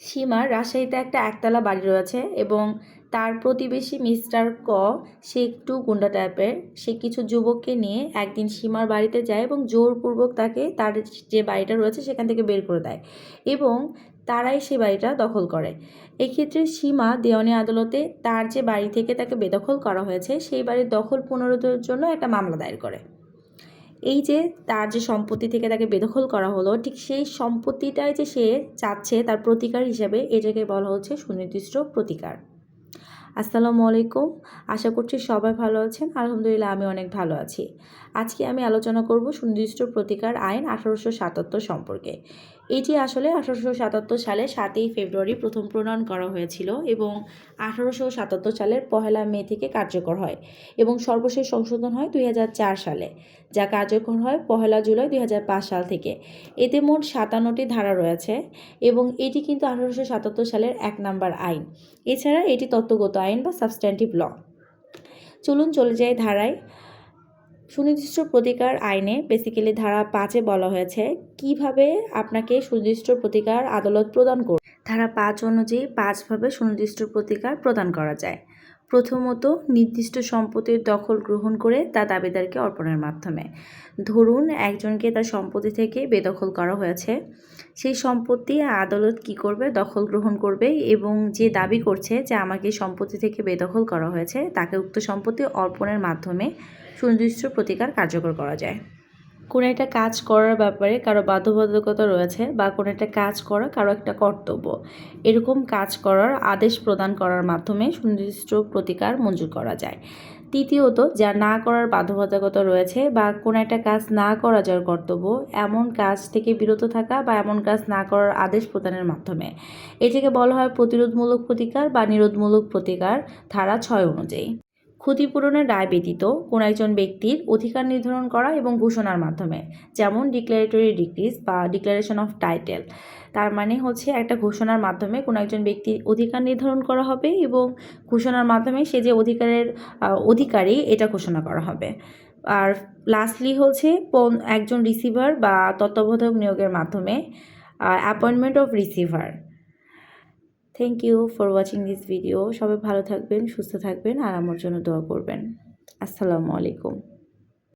সীমার রাজশাহীতে একটা একতলা বাড়ি রয়েছে এবং তার প্রতিবেশী মিস্টার ক, সে একটু গুন্ডা টাইপের। সে কিছু যুবককে নিয়ে একদিন সীমার বাড়িতে যায় এবং জোরপূর্বক তাকে তার যে বাড়িটা রয়েছে সেখান থেকে বের করে দেয় এবং তারাই সে বাড়িটা দখল করে। এক্ষেত্রে সীমা দেওয়ানি আদালতে তার যে বাড়ি থেকে তাকে বেদখল করা হয়েছে, সেই বাড়ির দখল পুনরুদ্ধারের জন্য একটা মামলা দায়ের করে। এই যে তার যে সম্পত্তি থেকে তাকে বেদখল করা হলো, ঠিক সেই সম্পত্তিটাই যে সে চাচ্ছে তার প্রতিকার হিসাবে এটাকে বলা হচ্ছে সুনির্দিষ্ট প্রতিকার। আসসালামু আলাইকুম। আশা করছি সবাই ভালো আছেন। আলহামদুলিল্লাহ আমি অনেক ভালো আছি। আজকে আমি আলোচনা করব সুনির্দিষ্ট প্রতিকার আইন আঠারোশো সাতাত্তর সম্পর্কে। এটি আসলে আঠারোশো সাতাত্তর সালে সাতই ফেব্রুয়ারি প্রথম প্রণয়ন করা হয়েছিল এবং আঠারোশো সাতাত্তর সালের পহেলা মে থেকে কার্যকর হয় এবং সর্বশেষ সংশোধন হয় দুই হাজার চার সালে, যা কার্যকর হয় পহেলা জুলাই দুই হাজার পাঁচ সাল থেকে। এতে মোট সাতান্নটি ধারা রয়েছে এবং এটি কিন্তু আঠারোশো সাতাত্তর সালের এক নাম্বার আইন। এছাড়া এটি তত্ত্বগত আইন বা সাবস্ট্যান্টিভ ল চলুন চলে যাই ধারায়। সুনির্দিষ্ট প্রতিকার আইনে বেসিক্যালি ধারা পাঁচে বলা হয়েছে কীভাবে আপনাকে সুনির্দিষ্ট প্রতিকার আদালত প্রদান করবে। ধারা পাঁচ অনুযায়ী পাঁচভাবে সুনির্দিষ্ট প্রতিকার প্রদান করা যায়। প্রথমত নির্দিষ্ট সম্পত্তির দখল গ্রহণ করে তা দাবিদারকে অর্পণের মাধ্যমে। ধরুন, একজনকে তার সম্পত্তি থেকে বেদখল করা হয়েছে। সেই সম্পত্তি আদালত কি করবে? দখল গ্রহণ করবে এবং যে দাবি করছে যে আমাকে সম্পত্তি থেকে বেদখল করা হয়েছে, তাকে উক্ত সম্পত্তি অর্পণের মাধ্যমে সুনির্দিষ্ট প্রতিকার কার্যকর করা যায়। কোনো একটা কাজ করার ব্যাপারে কারও বাধ্যবাধকতা রয়েছে বা কোনো একটা কাজ করা কারও একটা কর্তব্য। এরকম কাজ করার আদেশ প্রদান করার মাধ্যমে সুনির্দিষ্ট প্রতিকার মঞ্জুর করা যায়। তৃতীয়ত, যা না করার বাধ্যবাধকতা রয়েছে বা কোনো একটা কাজ না করা যার কর্তব্য, এমন কাজ থেকে বিরত থাকা বা এমন কাজ না করার আদেশ প্রদানের মাধ্যমে। এটাকে বলা হয় প্রতিরোধমূলক প্রতিকার বা নিরোধমূলক প্রতিকার ধারা ছয় অনুযায়ী। ক্ষতিপূরণের রায় ব্যতীত কোনো একজন ব্যক্তির অধিকার নির্ধারণ করা এবং ঘোষণার মাধ্যমে, যেমন ডিক্লারেটরি ডিক্রিজ বা ডিক্লারেশন অফ টাইটেল তার মানে হচ্ছে একটা ঘোষণার মাধ্যমে কোনো একজন ব্যক্তির অধিকার নির্ধারণ করা হবে এবং ঘোষণার মাধ্যমে সে যে অধিকারের অধিকারী এটা ঘোষণা করা হবে। আর লাস্টলি হচ্ছে একজন রিসিভার বা তত্ত্বাবধায়ক নিয়োগের মাধ্যমে appointment of receiver thank you for watching this video সবাই ভালো থাকবেন, সুস্থ থাকবেন, আর আমার জন্য দোয়া করবেন। আসসালামু আলাইকুম।